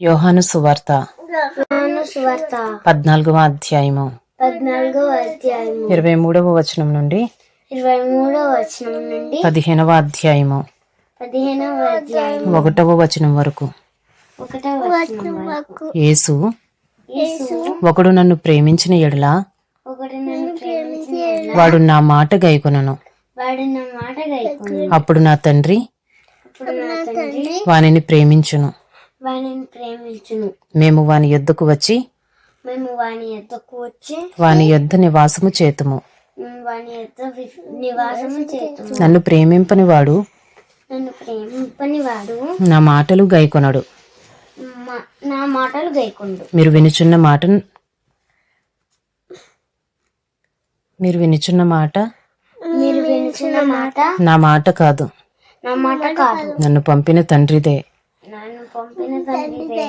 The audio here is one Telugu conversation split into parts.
యోహాను సువార్త పద్నాలుగవ అధ్యాయము. ఇరవై మూడవ వచనం నుండి ఇరవై మూడో వచనం నుండి పదిహేనవ అధ్యాయము. పదిహేనవ అధ్యాయం ఒకటవ వచనం వరకు. యేసు ఒకడు నన్ను ప్రేమించిన ఎడల వాడు నా మాట గైకొనను. అప్పుడు నా తండ్రి వానిని ప్రేమించును. వానిని ప్రేమించును. మేము వాని యొద్దకు వచ్చి మేము వాని ఎద్దకు వచ్చి వాని యొద్ద నివాసము చేతుము. వాని ఎద్ద వి- నివాసము చేతుము. నన్ను ప్రేమింపని వాడు నన్ను ప్రేమింపని వాడు నా మాటలు గైకొనడు. నా మాటలు గైకొండు. మీరు వినుచున్న మాట మీరు వినుచున్న మాట మీరు వినిచిన మాట నా మాట కాదు. నా మాట కాదు. నన్ను పంపిన తండ్రిదే.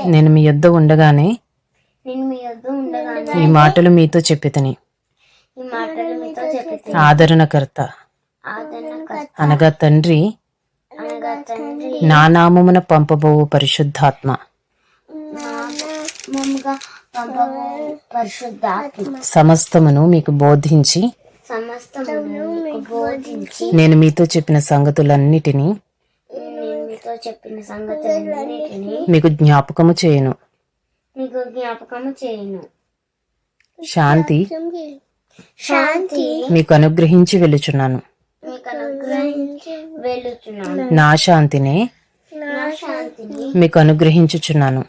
నేను మీ యొద్ద ఉండగానే నేను మీ యొద్ద ఉండగానే ఈ మాటలు మీతో చెప్పితని. ఈ మాటలు మీతో చెప్పి ఆదరణకర్త. ఆదరణకర్త. అనగా తండ్రి. నా నామమున పంపబోవు పరిశుద్ధాత్మ. నామముగా పంపబో పరిశుద్ధాత్మ. సమస్తమును మీకు బోధించి సమస్తమును మీకు బోధించి నేను మీతో చెప్పిన సంగతులన్నిటినీ చెప్పిన సంగతులన్నిటిని మీకు జ్ఞాపకము చేయను. మీకు జ్ఞాపకము చేయను. శాంతి శాంతి మీకు అనుగ్రహించి వెళ్ళుచున్నాను మీకు అనుగ్రహించి వెళ్ళుచున్నాను నా శాంతినే నా శాంతిని మీకు అనుగ్రహించుచున్నాను.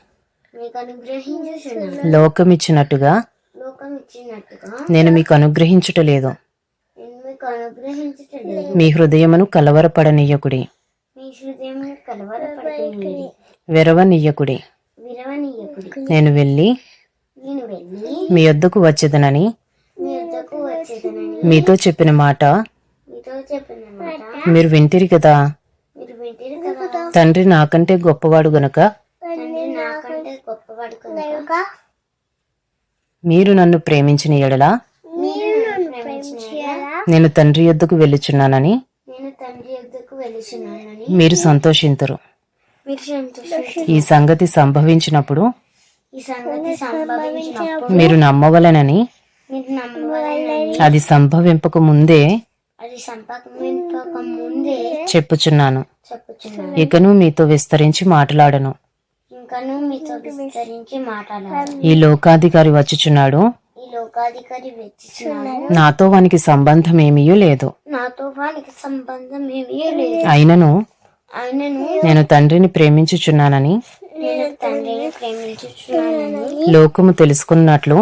మీకు అనుగ్రహించుచున్నాను. లోకమిచ్చినట్టుగా లోకం ఇచ్చినట్టుగా నేను మీకు అనుగ్రహించుటలేదు. నేను మీకు అనుగ్రహించట్లేదు. మీ హృదయమును కలవరపడనీయకుడి. విరవనీయకుడి. నేను వెళ్ళి మీ వద్దకు వచ్చేదనని మీతో చెప్పిన మాట మీరు వింటిరి కదా. తండ్రి నాకంటే గొప్పవాడు గనుక మీరు నన్ను ప్రేమించిన ఎడలా నేను తండ్రి యొద్దకు వెళ్ళుచున్నానని మీరు సంతోషింతరు. ఈ సంగతి సంభవించినప్పుడు మీరు నమ్మవలనని అది సంభవింపక ముందే చెప్పుచున్నాను. ఇకను మీతో విస్తరించి మాట్లాడను. ఈ లోకాధికారి వచ్చుచున్నాడు. నాతో వానికి సంబంధం ఏమీ లేదు. నాతో వానికి సంబంధం ఏమీ లేదు. అయినను నేను తండ్రిని ప్రేమించుచున్నానని లోకము తెలుసుకున్నట్లు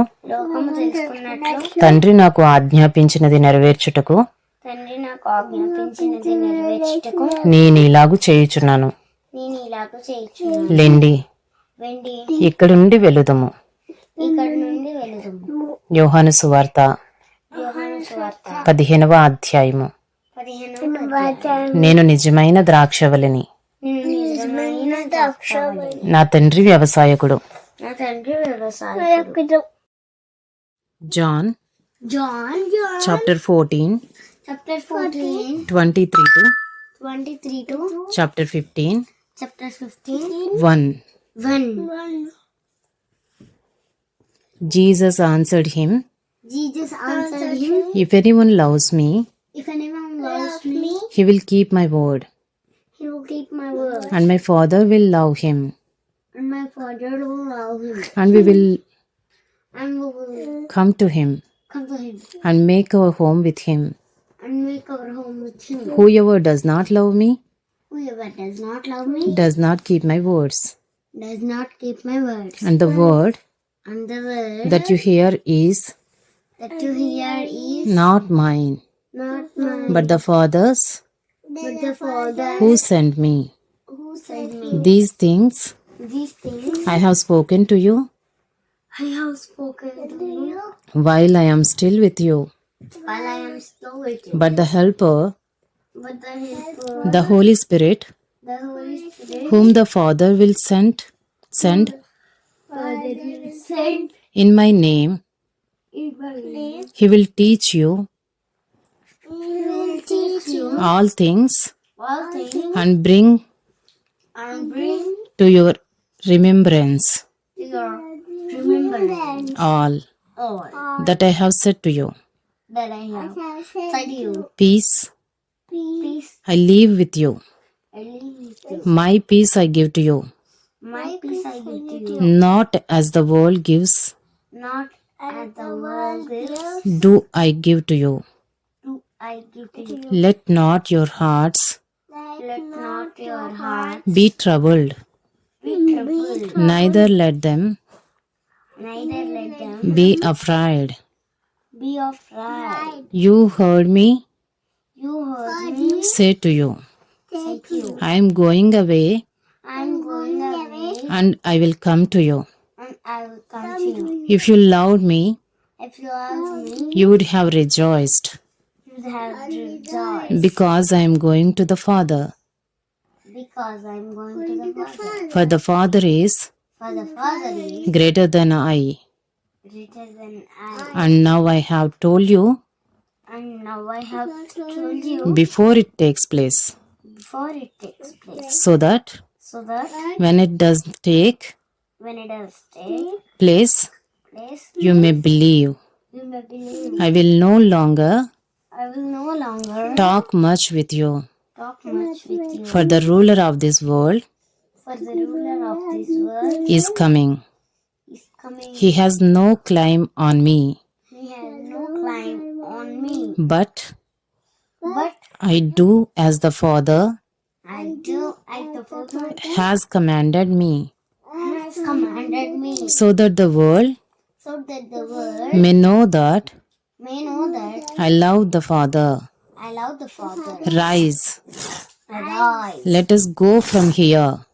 తండ్రి నాకు ఆజ్ఞాపించినది నెరవేర్చుటకు నేను ఇలాగ చేయించున్నాను. లెండి. ఇక్కడి నుండి వెళుదము. యోహాను సువార్త పదిహేనవ అధ్యాయము. నేను నిజమైన ద్రాక్షవలిని నేను నిజమైన ద్రాక్షావళి నా తండ్రి వ్యవసాయకుడు. John John chapter fourteen chapter fourteen twenty three to twenty three to chapter fifteen chapter fifteen one one Jesus answered him Jesus answered him, if anyone loves me If anyone loves He will keep my word. He will keep my word. And my father will love him. And my father will love him. And we will, and we will come to him. Come to him. And make our home with him. And make our home with him. Whoever does not love me. Whoever does not love me. Does not keep my words. Does not keep my words. And the word. And the word. That you hear is. That you hear is. Not mine. Not mine. But the father's. Who sent me. who sent me. These things These things I have spoken to you I have spoken to you while I am still with you. while I am still with you. But the Helper, But the the Holy Spirit, the Holy Spirit whom the Father will send, send Father will send in my name, in my name. he will teach you all things all things and bring and bring to your remembrance your remembrance all all that I have said to you. that I have said you. Peace Peace I leave with you. I leave with you. My peace I give to you. My peace I give to you. Not as the world gives, Not as the world gives, do I give to you. Do I give to you. Let not your hearts Let not your heart be troubled, be troubled, neither let them neither let them be afraid. be afraid. You heard me You heard me say to you, say to you, I am going away I am going away and I will come to you. and I will come to you. If you loved me, If you love me, you would have rejoiced you would have rejoiced because I am going to the Father. because I am going to the Father. For the Father is For the Father is greater than I. greater than I. And now I have told you And now I have told you before it takes place, before it takes place, so that so that when it does take when it does take place, place, you may believe. you may believe. I will no longer I will no longer talk much with you, talk much with you. for the ruler of this world For the ruler of this world is coming. is coming. He has no claim on me, He has no claim on me, but but I do as the Father I do as the Father has commanded me, has commanded me, so that the world so that the world may know that may know that I love the Father. I love the Father. Rise, Arise. let us go from here.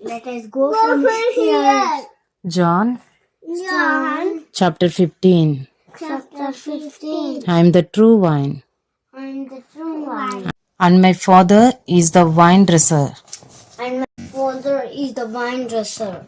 Let us go from here. John John chapter 15. chapter 15. I am the true vine, I am the true vine, and my Father is the vine dresser. and my Father is the vine dresser.